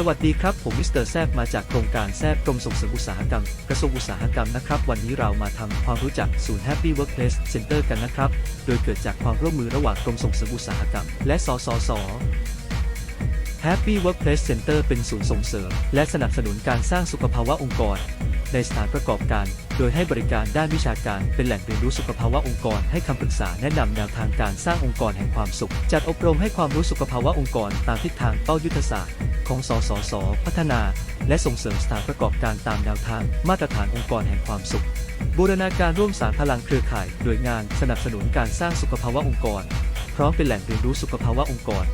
สวัสดีครับ ผมมิสเตอร์แซบมาจากโครงการแซบกรมส่งเสริมอุตสาหกรรม กระทรวงอุตสาหกรรมนะครับ วันนี้เรามาทำความรู้จักศูนย์ Happy Workplace Center กันนะครับ โดยเกิดจากความร่วมมือระหว่างกรมส่งเสริมอุตสาหกรรม และสสส Happy Workplace Center เป็นศูนย์ส่งเสริม และสนับสนุนการสร้างสุขภาวะองค์กร ในสถานประกอบการ โดยให้บริการด้านวิชาการเป็นแหล่งเรียนรู้สุขภาวะองค์กร ให้คำปรึกษาแนะนำแนวทางการสร้างองค์กรแห่งความสุข จัดอบรมให้ความรู้สุขภาวะองค์กร ตามทิศทางเป้ายุทธศาสตร์ ของ สสส พัฒนา และส่งเสริมสถานประกอบการตามแนวทาง มาตรฐานองค์กรแห่งความสุข บูรณาการร่วมสารพลังเครือข่ายโดยงานสนับสนุนการสร้างสุขภาวะองค์กร พร้อมเป็นแหล่งเรียนรู้สุขภาวะองค์กร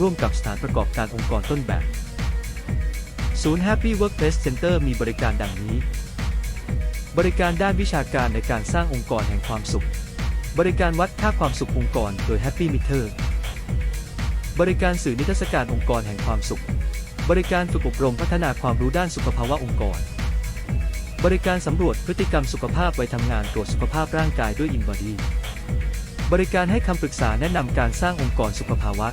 ร่วมกับสถานประกอบการองค์กรต้นแบบศูนย์ Happy Workplace Center มีบริการดังนี้ บริการด้านวิชาการในการสร้างองค์กรแห่งความสุข บริการวัดค่าความสุของค์กรโดย Happy Meter บริการสื่อนิทรรศการองค์กรแห่งความสุข บริการฝึกอบรมพัฒนาความรู้ด้านสุขภาวะองค์กร บริการสำรวจพฤติกรรมสุขภาพไว้ทำงานตรวจสุขภาพร่างกายด้วย InBody บริการให้คำปรึกษาแนะนำการสร้างองค์กรสุขภาวะ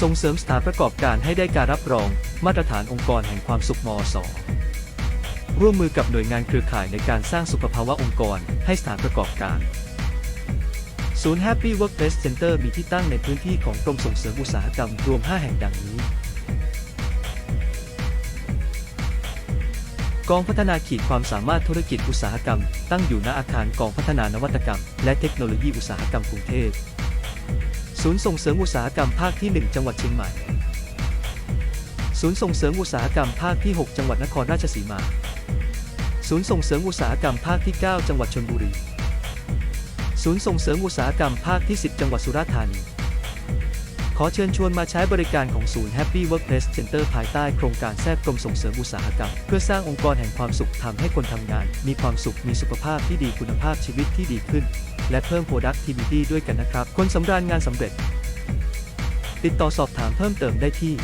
ส่งเสริมสถานประกอบการให้ได้การรับรอง มาตรฐานองค์กรแห่งความสุขมอสร่วมมือกับหน่วยงานเครือข่ายในการสร้างสุขภาวะองค์กร ให้สถานประกอบการ ศูนย์ Happy Workplace Center มีที่ตั้งในพื้นที่ของกรมส่งเสริมอุตสาหกรรมรวม 5 แห่งดังนี้ กองพัฒนาขีดความสามารถธุรกิจอุตสาหกรรม ตั้งอยู่ณอาคารกองพัฒนานวัตกรรม และเทคโนโลยีอุตสาหกรรมกรุงเทพ ศูนย์ส่งเสริมอุตสาหกรรมภาคที่ 1 จังหวัดเชียงใหม่ ศูนย์ส่งเสริมอุตสาหกรรมภาคที่ 6 จังหวัดนครราชสีมา ศูนย์ส่งเสริมอุตสาหกรรมภาคที่ 9 จังหวัดชลบุรี ศูนย์ส่งเสริมอุตสาหกรรมภาคที่ 10 จังหวัดสุราษฎร์ธานี ขอเชิญชวนมาใช้บริการของศูนย์ Happy Workplace Center ภายใต้โครงการแทรกกรมส่งเสริมอุตสาหกรรม เพื่อสร้างองค์กรแห่งความสุขทำให้คนทำงาน มีความสุขมีสุขภาพที่ดีคุณภาพชีวิตที่ดีขึ้น และเพิ่ม productivity ด้วยกันนะครับ คนสำราญงานสำเร็จ ติดต่อสอบถามเพิ่มเติมได้ที่